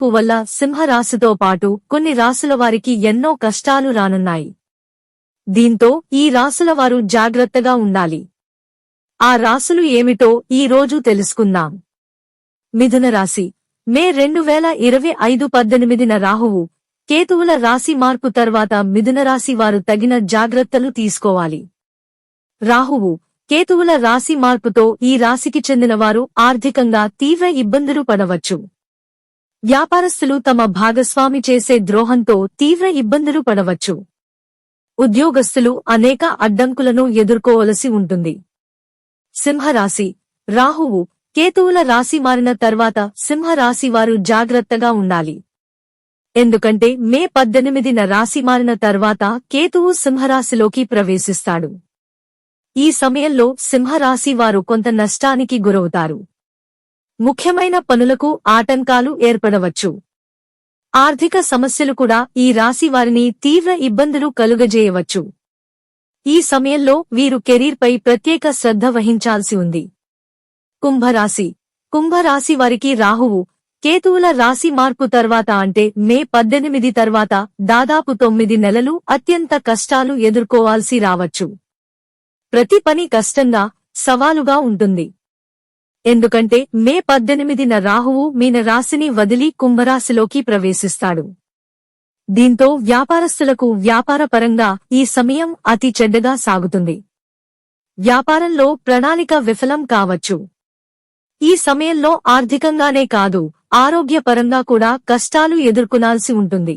మార్పు వల్ల సింహరాశితో పాటు కొన్ని రాశుల వారికి ఎన్నో కష్టాలు రానున్నాయి. దీంతో ఈ రాశుల వారు జాగ్రత్తగా ఉండాలి. ఆ రాశులు ఏమిటో ఈ రోజు తెలుసుకుందాం. మిథున రాశి. మే రెండు వేల ఇరవై ఐదు పద్దెనిమిదిన రాహువు కేతువుల రాశి మార్పు తర్వాత మిథున రాశి వారు తగిన జాగ్రత్తలు తీసుకోవాలి. రాహువు కేతువుల రాశి మార్పుతో ఈ రాశికి చెందినవారు ఆర్థికంగా తీవ్ర ఇబ్బందులు పడవచ్చు. వ్యాపారస్తులు తమ భాగస్వామి చేసే ద్రోహంతో తీవ్ర ఇబ్బందులు పడవచ్చు. ఉద్యోగస్తులు అనేక అడ్డంకులను ఎదుర్కోవలసి ఉంటుంది. సింహరాశి. రాహువు కేతువుల రాశి మారిన తర్వాత సింహరాశి వారు జాగ్రత్తగా ఉండాలి. ఎందుకంటే మే పద్దెనిమిదిన రాశి మారిన తర్వాత కేతువు సింహరాశిలోకి ప్రవేశిస్తాడు. ఈ సమయంలో సింహరాశి వారు కొంత నష్టానికి గురవుతారు. ముఖ్యమైన పనులకు ఆటంకాలు ఏర్పడవచ్చు. ఆర్థిక సమస్యలు కూడా ఈ రాశి వారిని తీవ్ర ఇబ్బందులు కలుగజేయవచ్చు. ఈ సమయంలో వీరు కెరీర్పై ప్రత్యేక శ్రద్ధ వహించాల్సి ఉంది. కుంభరాశి. కుంభరాశి వారికి రాహువు కేతువుల రాశి మార్పు తర్వాత అంటే మే పద్దెనిమిది తర్వాత దాదాపు తొమ్మిది నెలలు అత్యంత కష్టాలు ఎదుర్కోవాల్సి రావచ్చు. ప్రతి పని కష్టంగా సవాలుగా ఉంటుంది. ఎందుకంటే మే పద్దెనిమిదిన రాహువు మీన రాశిని వదిలి కుంభరాశిలోకి ప్రవేశిస్తాడు. దీంతో వ్యాపారస్తులకు వ్యాపారపరంగా ఈ సమయం అతి చెడ్డగా సాగుతుంది. వ్యాపారంలో ప్రణాళిక విఫలం కావచ్చు. ఈ సమయంలో ఆర్థికంగానే కాదు ఆరోగ్యపరంగా కూడా కష్టాలు ఎదుర్కొనాల్సి ఉంటుంది.